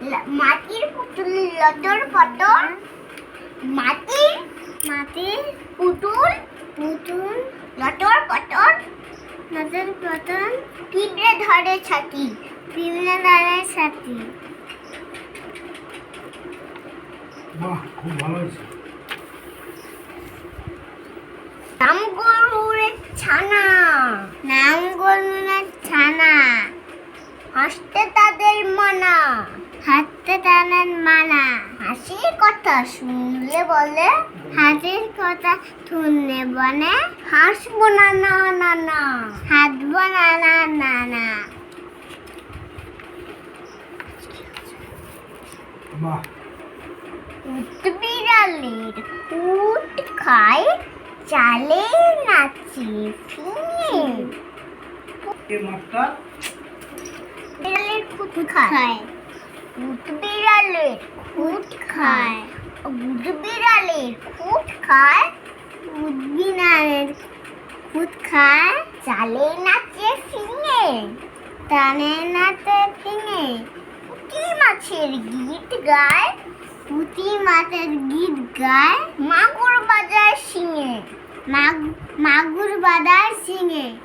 মাটির পুতুল লটর পটর মাটির? মাটির? পুতুল? পুতুল। লটর পটর নজর পতন পিঁপড়ে ধরে ছাতি। বিভিন্ন ধরনের সাথী বাহ খুব ভালো হয়েছে। নাম গরুর ছানা। নাম গরুনের ছানা। হাসতে তাদের মানা। হাতে টানেন মানা হাসির কথা শুনলে বলে হাসির কথা শুনলে বনে হাসবো না না না না হাতব নানা নানা বাহ উট বিড়ালের কুট খায় চালে নাচে বিড়ালের কুট খায়। উট বিড়ালের কুট খায়। উট বিড়ালের কুট খায় উদ্বিনারের খুদ খায়। চালে নাচে ফিঙে টানে নাতে ফিঙে পুঁটি মাছের গীত গায় পুঁটি মাছের গীত গায়। মাগুর শিঙে মাগ- মাগুর বাদার সিঙে